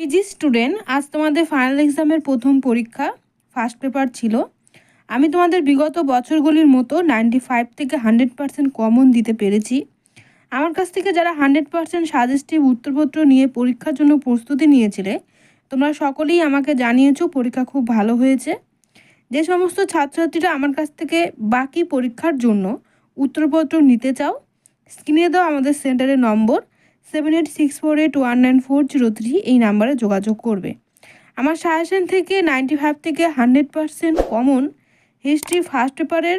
PG student আজ তোমাদের final এক্সামের প্রথম পরীক্ষা ফার্স্ট পেপার ছিল। আমি তোমাদের বিগত বছরগুলির মতো নাইনটি ফাইভ থেকে হান্ড্রেড পার্সেন্ট কমন দিতে পেরেছি। আমার কাছ থেকে যারা হান্ড্রেড পার্সেন্ট সাজেস্টিভ উত্তরপত্র নিয়ে পরীক্ষার জন্য প্রস্তুতি নিয়েছিলে, তোমরা সকলেই আমাকে জানিয়েছো পরীক্ষা খুব ভালো হয়েছে। যে সমস্ত ছাত্রছাত্রীরা আমার কাছ থেকে বাকি পরীক্ষার জন্য উত্তরপত্র নিতে চাও, স্ক্রিনে দাও আমাদের সেন্টারের নম্বর। Seven eight six four eight one nine four zero three এই নাম্বারে যোগাযোগ করবে। আমার সাজেশন থেকে নাইনটি ফাইভ থেকে hundred percent common history first পেপারের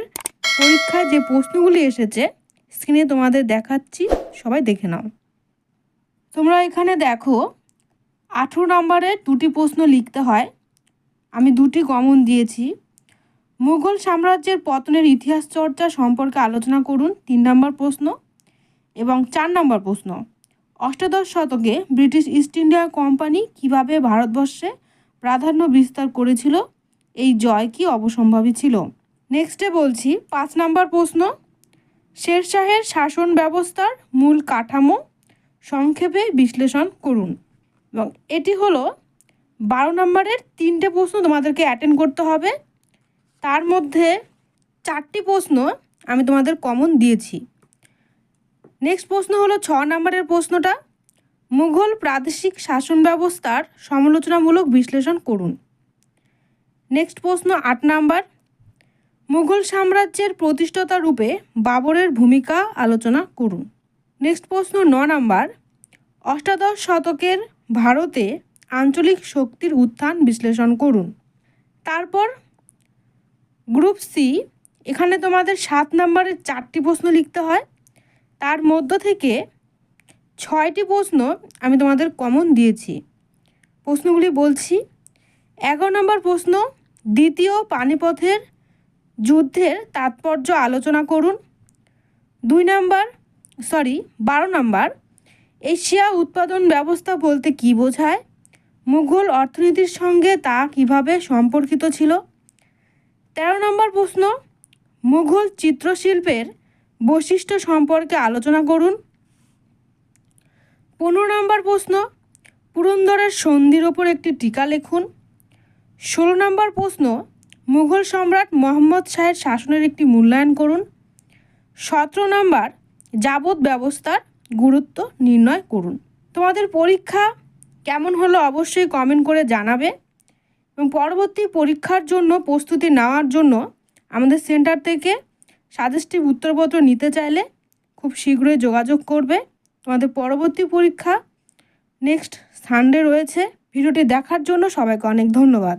পরীক্ষায় যে প্রশ্নগুলি এসেছে স্ক্রিনে তোমাদের দেখাচ্ছি, সবাই দেখে নাও। তোমরা এখানে দেখো, আঠেরো নম্বরের দুটি প্রশ্ন লিখতে হয়, আমি দুটি কমন দিয়েছি। মুঘল সাম্রাজ্যের পতনের ইতিহাস চর্চা সম্পর্কে আলোচনা করুন, তিন নম্বর প্রশ্ন এবং চার নম্বর প্রশ্ন। অষ্টাদশ শতকে ব্রিটিশ ইস্ট ইন্ডিয়া কোম্পানি কীভাবে ভারতবর্ষে প্রাধান্য বিস্তার করেছিল? এই জয় কি অবসম্ভাবী ছিল? নেক্সটে বলছি, পাঁচ নম্বর প্রশ্ন। শেরশাহের শাসন ব্যবস্থার মূল কাঠামো সংক্ষেপে বিশ্লেষণ করুন। এবং এটি হলো, বারো নম্বরের তিনটে প্রশ্ন তোমাদেরকে অ্যাটেন্ড করতে হবে। তার মধ্যে চারটি প্রশ্ন আমি তোমাদের কমন দিয়েছি। নেক্সট প্রশ্ন হলো ছ নম্বরের প্রশ্নটা। মুঘল প্রাদেশিক শাসন ব্যবস্থার সমালোচনামূলক বিশ্লেষণ করুন। নেক্সট প্রশ্ন আট নাম্বার। মুঘল সাম্রাজ্যের প্রতিষ্ঠাতা রূপে বাবরের ভূমিকা আলোচনা করুন। নেক্সট প্রশ্ন ন নাম্বার। অষ্টাদশ শতকের ভারতে আঞ্চলিক শক্তির উত্থান বিশ্লেষণ করুন। তারপর গ্রুপ সি, এখানে তোমাদের সাত নম্বরের চারটি প্রশ্ন লিখতে হয়। তার মধ্য থেকে ছয়টি প্রশ্ন আমি তোমাদের কমন দিয়েছি। প্রশ্নগুলি বলছি, এগারো নম্বর প্রশ্ন, দ্বিতীয় পানিপথের যুদ্ধের তাৎপর্য আলোচনা করুন। দুই নাম্বার সরি বারো নাম্বার, এশিয়া উৎপাদন ব্যবস্থা বলতে কী বোঝায়? মুঘল অর্থনীতির সঙ্গে তা কীভাবে সম্পর্কিত ছিল? তেরো নম্বর প্রশ্ন, মুঘল চিত্রশিল্পের বৈশিষ্ট্য সম্পর্কে আলোচনা করুন। পনেরো নম্বর প্রশ্ন, পুরন্দরের সন্ধির ওপর একটি টিকা লিখুন। ষোলো নম্বর প্রশ্ন, মুঘল সম্রাট মোহাম্মদ শাহের শাসনের একটি মূল্যায়ন করুন। সতেরো নম্বর যাবত ব্যবস্থার গুরুত্ব নির্ণয় করুন। তোমাদের পরীক্ষা কেমন হলো অবশ্যই কমেন্ট করে জানাবে। এবং পরবর্তী পরীক্ষার জন্য, প্রস্তুতি নেওয়ার জন্য আমাদের সেন্টার থেকে সাজেস্টিভ উত্তরপত্র নিতে চাইলে খুব শীঘ্রই যোগাযোগ করবে। তোমাদের পরবর্তী পরীক্ষা নেক্সট সানডে রয়েছে। ভিডিওটি দেখার জন্য সবাইকে অনেক ধন্যবাদ।